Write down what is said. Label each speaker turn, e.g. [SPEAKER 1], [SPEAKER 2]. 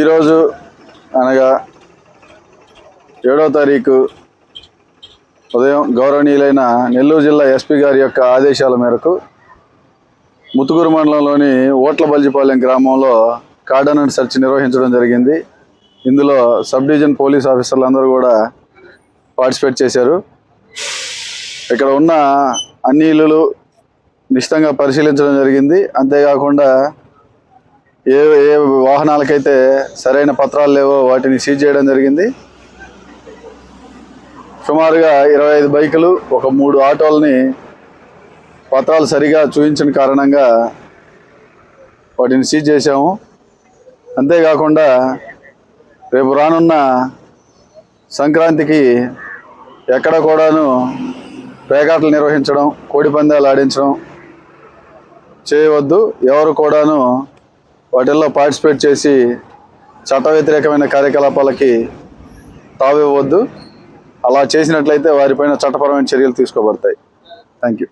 [SPEAKER 1] ఈరోజు అనగా ఏడో తారీఖు ఉదయం గౌరవనీయులైన నెల్లూరు జిల్లా ఎస్పీ గారి యొక్క ఆదేశాల మేరకు ముతుకూరు మండలంలోని ఓట్ల బల్జిపాలెం గ్రామంలో కార్డన్ అండ్ సెర్చ్ నిర్వహించడం జరిగింది. ఇందులో సబ్ డివిజన్ పోలీస్ ఆఫీసర్లు అందరూ కూడా పార్టిసిపేట్ చేశారు. ఇక్కడ ఉన్న అన్ని ఇల్లులు నిశ్చితంగా పరిశీలించడం జరిగింది. అంతేకాకుండా ఏ ఏ వాహనాలకైతే సరైన పత్రాలు లేవో వాటిని సీజ్ చేయడం జరిగింది. సుమారుగా ఇరవై ఐదు బైకులు ఒక మూడు ఆటోలని పత్రాలు సరిగా చూపించిన కారణంగా వాటిని సీజ్ చేశాము. అంతేకాకుండా రేపు రానున్న సంక్రాంతికి ఎక్కడ కూడాను పేకాటలు నిర్వహించడం కోడి పందాలు ఆడించడం చేయవద్దు. ఎవరు కూడాను వాటిల్లో పార్టిసిపేట్ చేసి చట్ట వ్యతిరేకమైన కార్యకలాపాలకి తావివ్వద్దు అలా చేసినట్లయితే వారిపైన చట్టపరమైన చర్యలు తీసుకోబడతాయి. Thank you